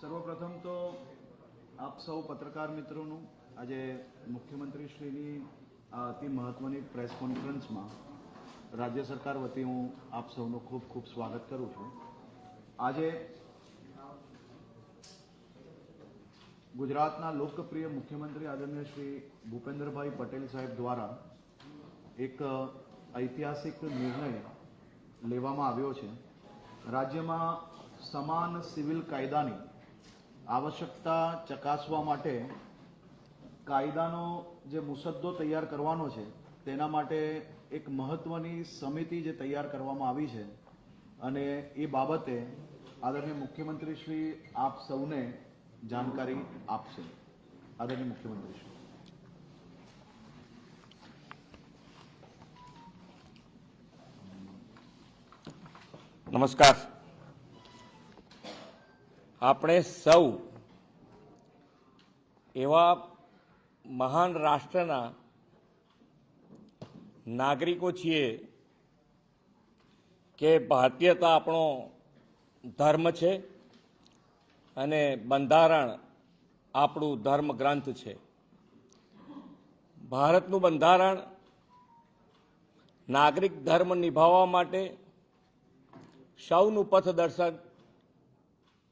સર્વપ્રથમ તો આપ સૌ પત્રકાર મિત્રોનું આજે મુખ્યમંત્રીશ્રીની અતિ મહત્વની પ્રેસ કોન્ફરન્સમાં રાજ્ય સરકાર વતી હું આપ સૌનું ખૂબ ખૂબ સ્વાગત કરું છું. આજે ગુજરાતના લોકપ્રિય મુખ્યમંત્રી આદરણીય શ્રી ભૂપેન્દ્રભાઈ પટેલ સાહેબ દ્વારા એક ઐતિહાસિક નિર્ણય લેવામાં આવ્યો છે. રાજ્યમાં સમાન સિવિલ કાયદાની આવશ્યકતા ચકાસવા માટે કાયદાનો જે મુસદ્દો તૈયાર કરવાનો છે, તેના માટે એક મહત્વની સમિતિ જે તૈયાર કરવામાં આવી છે અને એ બાબતે આદરણીય મુખ્યમંત્રી શ્રી આપ સૌને જાણકારી આપશે. આદરણીય મુખ્યમંત્રી શ્રી. નમસ્કાર. આપણે સૌ એવા મહાન રાષ્ટ્રના નાગરિકો છીએ કે ભારતીયતા આપણો ધર્મ છે અને બંધારણ આપણું ધર્મ ગ્રંથ છે. ભારતનું બંધારણ નાગરિક ધર્મ નિભાવવા માટે સૌનું પથદર્શન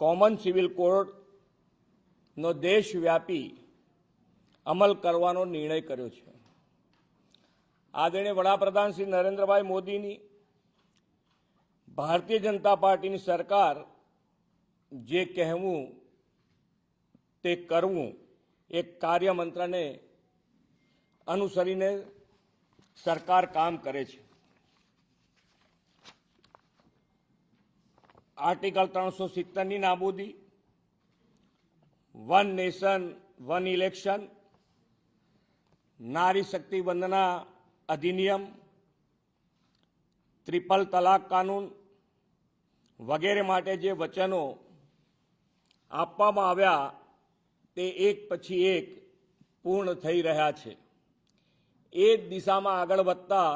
કોમન સિવિલ કોડનો દેશવ્યાપી અમલ કરવાનો નિર્ણય કર્યો છે. આદરણીય વડાપ્રધાન શ્રી નરેન્દ્રભાઈ મોદીની ભારતીય જનતા પાર્ટીની સરકાર જે કહેવું તે કરવું એક કાર્યમંત્રને અનુસરીને સરકાર કામ કરે છે. આર્ટિકલ ત્રણસો સિત્તેરની નાબૂદી, વન નેશન, વન ઇલેક્શન, નારી શક્તિ વંદના અધિનિયમ, ત્રિપલ તલાક કાનૂન વગેરે માટે જે વચનો આપવામાં આવ્યા તે એક પછી એક પૂર્ણ થઈ રહ્યા છે. એ જ દિશામાં આગળ વધતા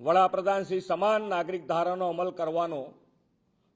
વડાપ્રધાન શ્રી સમાન નાગરિક ધારાનો અમલ કરવાનો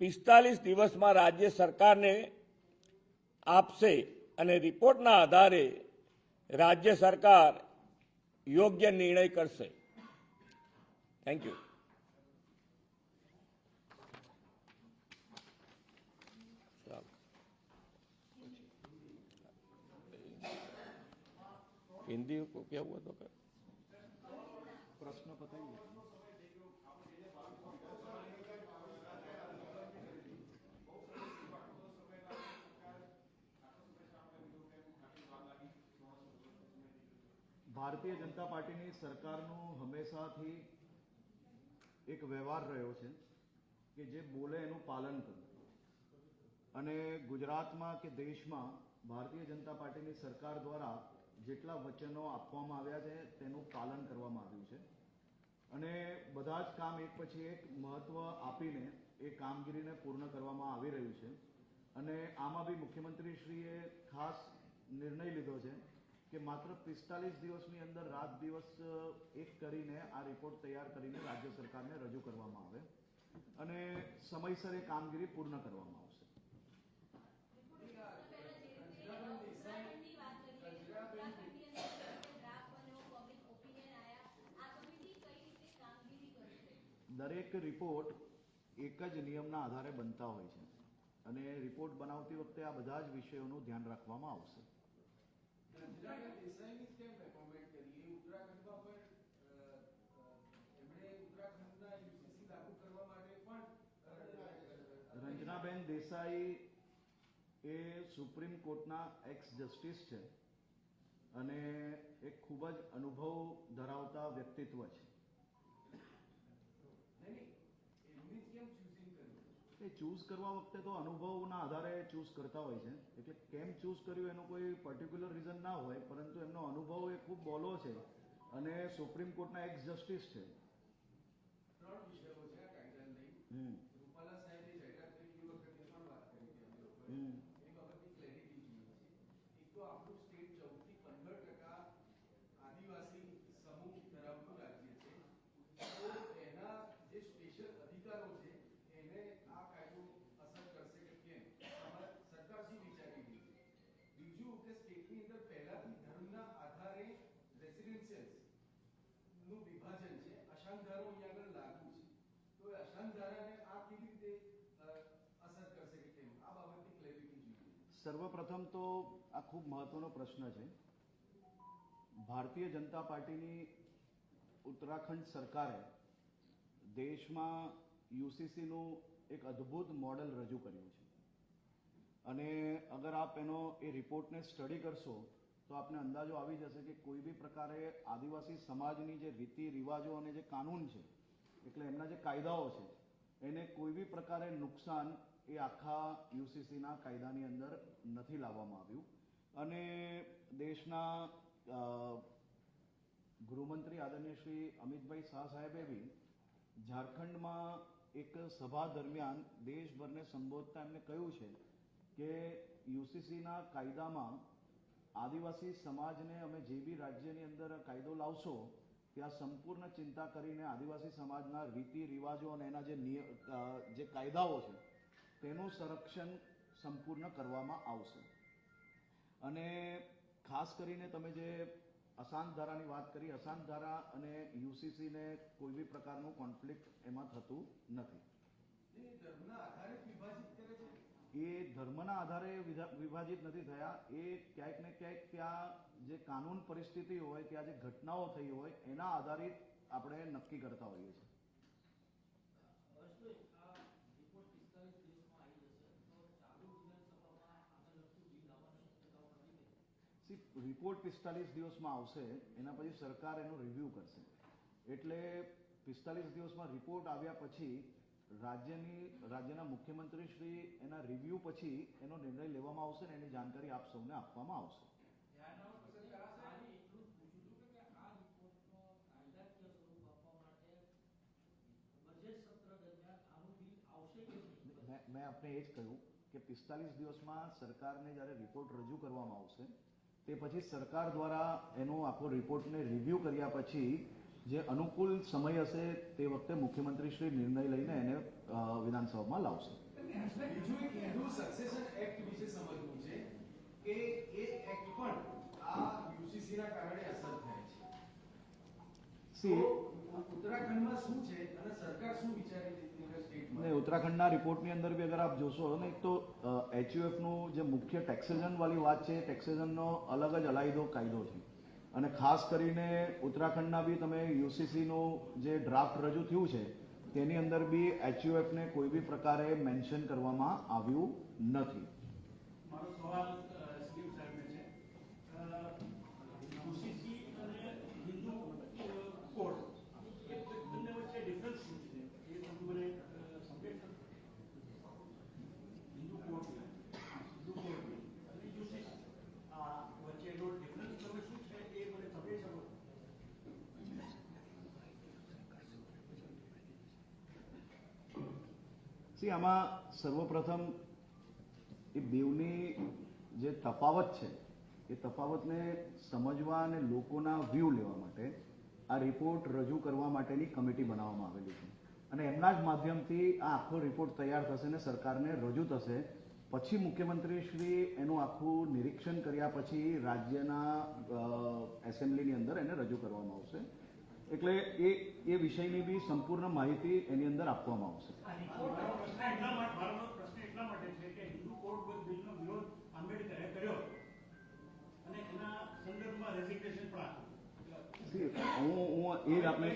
પિસ્તાલીસ દિવસમાં રાજ્ય સરકારને આપશે અને રિપોર્ટના આધારે રાજ્ય સરકાર યોગ્ય નિર્ણય કરશે થેન્ક યુ हिंदी को क्या हुआ तो क्या પ્રશ્ન ભારતીય જનતા પાર્ટીની સરકારનો હંમેશાથી એક વ્યવહાર રહ્યો છે કે જે બોલે એનું પાલન કરવું અને ગુજરાતમાં કે દેશમાં ભારતીય જનતા પાર્ટીની સરકાર દ્વારા જેટલા વચનો આપવામાં આવ્યા છે તેનું પાલન કરવામાં આવ્યું છે. અને બધા જ કામ એક પછી એક મહત્વ આપીને એ કામગીરીને પૂર્ણ કરવામાં આવી રહ્યું છે. અને આમાં બી મુખ્યમંત્રીશ્રીએ ખાસ નિર્ણય લીધો છે કે માત્ર પિસ્તાલીસ દિવસની અંદર રાત દિવસ એક કરીને આ રિપોર્ટ તૈયાર કરીને રાજ્ય સરકારને રજૂ કરવામાં આવે અને સમયસર એ કામગીરી પૂર્ણ કરવામાં આવશે. દરેક રિપોર્ટ એક જ નિયમના આધારે બનતા હોય છે અને રિપોર્ટ બનાવતી વખતે આ બધા જ વિષયોનું ધ્યાન રાખવામાં આવશે. રંજનાબેન દેસાઈની કેમ રેકોમેન્ડ કરી? એ ઉત્તરાખંડમાં પણ એમણે ઉત્તરાખંડના યુસીસી લાગુ કરવા માટે પણ રંજનાબેન દેસાઈ એ સુપ્રીમ કોર્ટના એક્સ જસ્ટિસ છે અને એક ખૂબ જ અનુભવ ધરાવતા વ્યક્તિત્વ છે નહીં, નહીં, એમની જ કેમ choosing એ ચૂઝ કરવા વખતે તો અનુભવના આધારે ચૂઝ કરતા હોય છે. એટલે કેમ ચૂઝ કર્યું એનો કોઈ પર્ટિક્યુલર રીઝન ના હોય, પરંતુ એમનો અનુભવ એ ખૂબ બોલો છે અને સુપ્રીમ કોર્ટના એક્સ જસ્ટિસ છે ત્રણ વિષયો છે આ કાયદાને લઈ હમ રૂપાલા સાહેબે જાહેરાત કરી એ વખતે પણ વાત કરી હતી અમે લોકોએ હમ. એ બાબતની ક્લેરિટી જોઈએ છે એક તો આપણું સ્ટેટ ચૌદથી પંદર ટકા આદિવાસી સમૂહ ધરાવતું રાજ્ય છે તો એના જે સ્પેશિયલ અધિકારો છે એને આ કાયદો અસર કરશે કે કેમ આમાં સરકાર શું વિચારી રહી છે બીજું કે સ્ટેટની અંદર પહેલાથી ધર્મના આધારે રેસિડેન્શિયલ્સનું વિભાજન છે અશાંતધારો અહીંયા આગળ લાગુ છે તો એ અશાંતધારાને આ કેવી રીતે અ, અસર કરશે કે કેમ આ બાબતની ક્લેરિટી જોઈએ સર્વપ્રથમ તો આ ખૂબ મહત્વનો પ્રશ્ન છે. ભારતીય જનતા પાર્ટીની ઉત્તરાખંડ સરકારે દેશમાં યુસીસીનું એક અદ્ભુત મોડલ રજૂ કર્યું છે. અને અગર આપ એનો એ રિપોર્ટને સ્ટડી કરશો, તો આપને અંદાજો આવી જશે કે કોઈ બી પ્રકારે આદિવાસી સમાજની જે રીતિ, રિવાજો અને જે કાનૂન છે, એટલે એમના જે કાયદાઓ છે, એને કોઈ બી પ્રકારે નુકસાન એ આખા યુસીસીના કાયદાની અંદર નથી લાવવામાં આવ્યું. અને દેશના ગૃહમંત્રી આદરણીય શ્રી અમિતભાઈ શાહ સાહેબે બી ઝારખંડમાં એક સભા દરમિયાન દેશભરને સંબોધતા એમને કહ્યું છે કે યુસીસીના કાયદામાં આદિવાસી સમાજને અમે જે બી રાજ્યની અંદર કાયદો લાવશો, ત્યાં સંપૂર્ણ ચિંતા કરીને આદિવાસી સમાજના રીતિ રિવાજો અને એના જે જે કાયદાઓ છે તેનું સંરક્ષણ સંપૂર્ણ કરવામાં આવશે. અને ખાસ કરીને તમે જે અશાંત ધારાની વાત કરી અશાંત ધારા અને યુસીસીને કોઈ બી પ્રકારનું કોન્ફ્લિક્ટ એમાં થતું નથી. એ ધર્મના આધારે વિભાજિત નથી થયા. એ ક્યાંક ને ક્યાંક ત્યાં જે કાનૂન પરિસ્થિતિ હોય ત્યાં જે ઘટનાઓ થઈ હોય એના આધારિત આપણે નક્કી કરતા હોઈએ છીએ હર્ષભાઈ, આ રિપોર્ટ પિસ્તાલીસ દિવસમાં આવી જશે તો ચાલુ વિધાનસભામાં આગળ લગતું બિલ આવવાની શક્યતાઓ ખરી કે? રિપોર્ટ પિસ્તાલીસ દિવસમાં આવશે, એના પછી સરકાર એનો રિવ્યૂ કરશે. એટલે પિસ્તાલીસ દિવસમાં રિપોર્ટ આવ્યા પછી રાજ્યની, રાજ્યના મુખ્યમંત્રી શ્રી એના રિવ્યૂ પછી એનો નિર્ણય લેવામાં આવશે ને એની જાણકારી આપ સૌને આપવામાં આવશે. મેં આપને એ જ કહ્યું કે પિસ્તાલીસ દિવસમાં સરકારને જ્યારે રિપોર્ટ રજૂ કરવામાં આવશે તે પછી સરકાર દ્વારા એનો આખો રિપોર્ટને રિવ્યૂ કર્યા પછી જે અનુકૂળ સમય હશે તે વખતે મુખ્યમંત્રી શ્રી નિર્ણય લઈને એને વિધાનસભામાં લાવશે. બીજું એક હિન્દુ સક્સેશન એક્ટ વિશે સમજવું છે કે એ એક્ટ પણ આ યુસીસી ના કારણે અસર થાય છે. સી. ઉત્તરાખંડમાં શું છે અને સરકાર શું વિચારી છે ઉત્તરાખંડના રિપોર્ટની અંદર બી અગર આપ જોશો ને એક તો એચયુએફનું જે મુખ્ય ટેક્સેશન વાળી વાત છે ટેક્સેશનનો અલગ જ અલાયદો કાયદો છે. અને ખાસ કરીને ઉત્તરાખંડના બી તમે યુસીસીનું જે ડ્રાફ્ટ રજૂ થયું છે તેની અંદર બી એચયુએફને કોઈ બી પ્રકારે મેન્શન કરવામાં આવ્યું નથી. મારો સવાલ સી આમાં સર્વપ્રથમ એ બેવની જે તફાવત છે, એ તફાવતને સમજવા અને લોકોના વ્યૂ લેવા માટે આ રિપોર્ટ રજૂ કરવા માટેની કમિટી બનાવવામાં આવેલી છે. અને એમના જ માધ્યમથી આ આખો રિપોર્ટ તૈયાર થશે અને સરકારને રજૂ થશે. પછી મુખ્યમંત્રી શ્રી એનું આખું નિરીક્ષણ કર્યા પછી રાજ્યના એસેમ્બલીની અંદર એને રજૂ કરવામાં આવશે. એટલે એ એ વિષયની બી સંપૂર્ણ માહિતી એની અંદર આપવામાં આવશે હું હું એ જ આપણે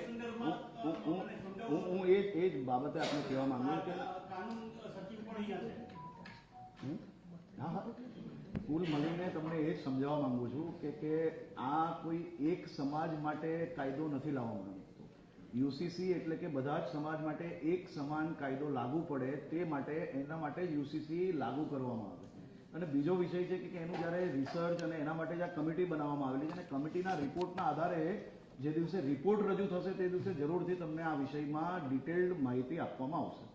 હું હું- એ જ બાબતે આપણે કહેવા માંગુ છું કે કાનૂન સચિવ પણ અહીંયા છે હમ? હા હા કુલ મળીને તમને એ જ સમજાવવા માંગુ છું કે કે આ કોઈ એક સમાજ માટે કાયદો નથી લાવવામાં આવ્યો યુસીસી એટલે કે બધા જ સમાજ માટે એક સમાન કાયદો લાગુ પડે તે માટે, એના માટે યુસીસી લાગુ કરવામાં આવે અને બીજો વિષય છે કે એનું જ્યારે રિસર્ચ અને એના માટે જે કમિટી બનાવવામાં આવેલી છે અને કમિટીના રિપોર્ટના આધારે જે દિવસે રિપોર્ટ રજૂ થશે તે દિવસે જરૂરથી તમને આ વિષયમાં ડિટેલ્ડ માહિતી આપવામાં આવશે.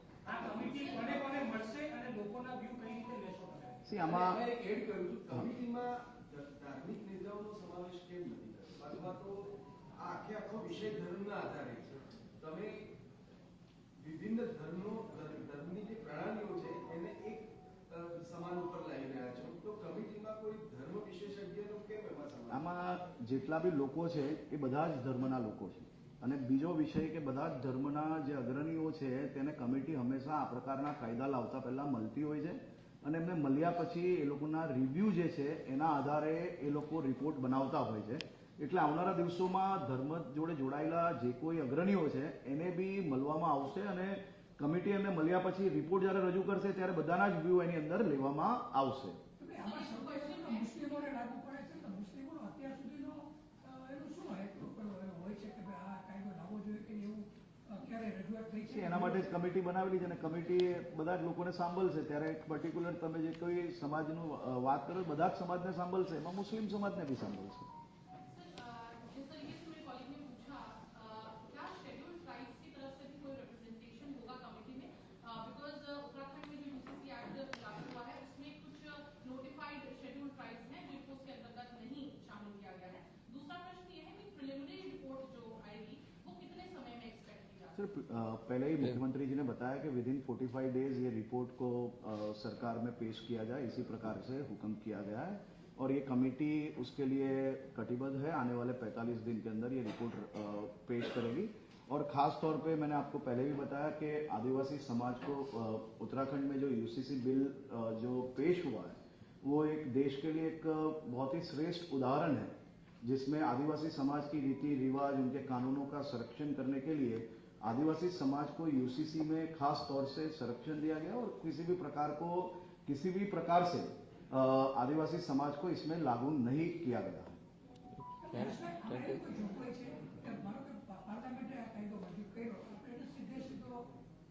સી આમાં એડ કર્યું હતું કમિટીમાં ધાર્મિક નેતાઓનો સમાવેશ કેમ નથી અથવા તો આખે આખો વિષય ધર્મના આધારે તમે વિભિન્ન ધર્મો ધર્મની જે પ્રણાલીઓ છે એને એક સમાન ઉપર લાવી રહ્યા છો. તો કમિટીમાં કોઈ ધર્મ વિશેષજ્ઞનો કેમ એમાં આમાં જેટલા બી લોકો છે એ બધા જ ધર્મના લોકો છે. અને બીજો વિષય કે બધા જ ધર્મના જે અગ્રણીઓ છે તેને કમિટી હંમેશા આ પ્રકારના કાયદા લાવતા પહેલા મળતી હોય છે. અને એમને મળ્યા પછી એ લોકોના રિવ્યૂ જે છે, એના આધારે એ લોકો રિપોર્ટ બનાવતા હોય છે. એટલે આવનારા દિવસોમાં ધર્મ જોડે જોડાયેલા જે કોઈ અગ્રણીઓ છે, એને બી મળવામાં આવશે અને કમિટી એમને મળ્યા પછી રિપોર્ટ જ્યારે રજૂ કરશે, ત્યારે બધાના જ વ્યૂ એની અંદર લેવામાં આવશે તમે આમાં સૌથી મુસ્લિમોને લાગુ પડે છે તો મુસ્લિમોનો અત્યાર સુધીનો અ, એનું શું હેતુ પેલો એનો હોય છે કે ભાઈ આ કાયદો લાવવો જોઈએ કે એવું અ, ક્યારે રજૂઆત થઈ છે એના માટે જ કમિટી બનાવેલી છે અને કમિટી બધા જ લોકોને સાંભળશે. ત્યારે પર્ટિક્યુલર તમે જે કોઈ સમાજનું વાત કરો, બધા જ સમાજને સાંભળશે. એમાં મુસ્લિમ સમાજને બી સાંભળશે. सर पहले ही मुख्यमंत्री जी ने बताया कि विद इन 45 डेज़ ये रिपोर्ट को सरकार में पेश किया जाए इसी प्रकार से हुक्म किया गया है। और ये कमेटी उसके लिए कटिबद्ध है आने वाले 45 दिन के अंदर ये रिपोर्ट पेश करेगी। और खास तौर पे मैंने आपको पहले भी बताया कि आदिवासी समाज को उत्तराखंड में जो यूसीसी बिल जो पेश हुआ है वो एक देश के लिए एक बहुत ही श्रेष्ठ उदाहरण है जिसमें आदिवासी समाज की रीति रिवाज उनके कानूनों का संरक्षण करने के लिए आदिवासी समाज को यूसीसी में खास तौर से संरक्षण दिया गया और किसी भी प्रकार को किसी भी प्रकार से अ, आदिवासी समाज को इसमें लागू नहीं किया गया है આમાં એવી કોઈ જોગવાઈ છે કે માનો કે પા- પાર્લામેન્ટે આ કાયદો મંજૂર કર્યો આપણે એને સીધે સીધો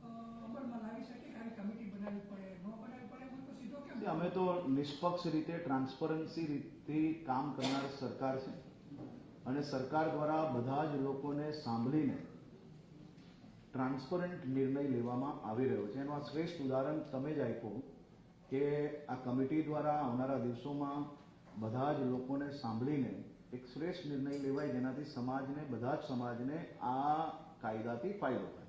અ, અમલમાં લાવી શકીએ કે આવી કમિટી બનાવવી પડે ન બનાવવી પડે એમાં તો સીધો કેમ See, અમે તો નિષ્પક્ષ રીતે ટ્રાન્સપરન્સી રીતથી કામ કરનાર સરકાર છે અને સરકાર દ્વારા બધા જ લોકોને સાંભળીને ટ્રાન્સપરન્ટ નિર્ણય લેવામાં આવી રહ્યો છે. એનું આ શ્રેષ્ઠ ઉદાહરણ તમે જ આપ્યું કે આ કમિટી દ્વારા આવનારા દિવસોમાં બધા જ લોકોને સાંભળીને એક શ્રેષ્ઠ નિર્ણય લેવાય, જેનાથી સમાજને, બધા જ સમાજને આ કાયદાથી ફાયદો થાય.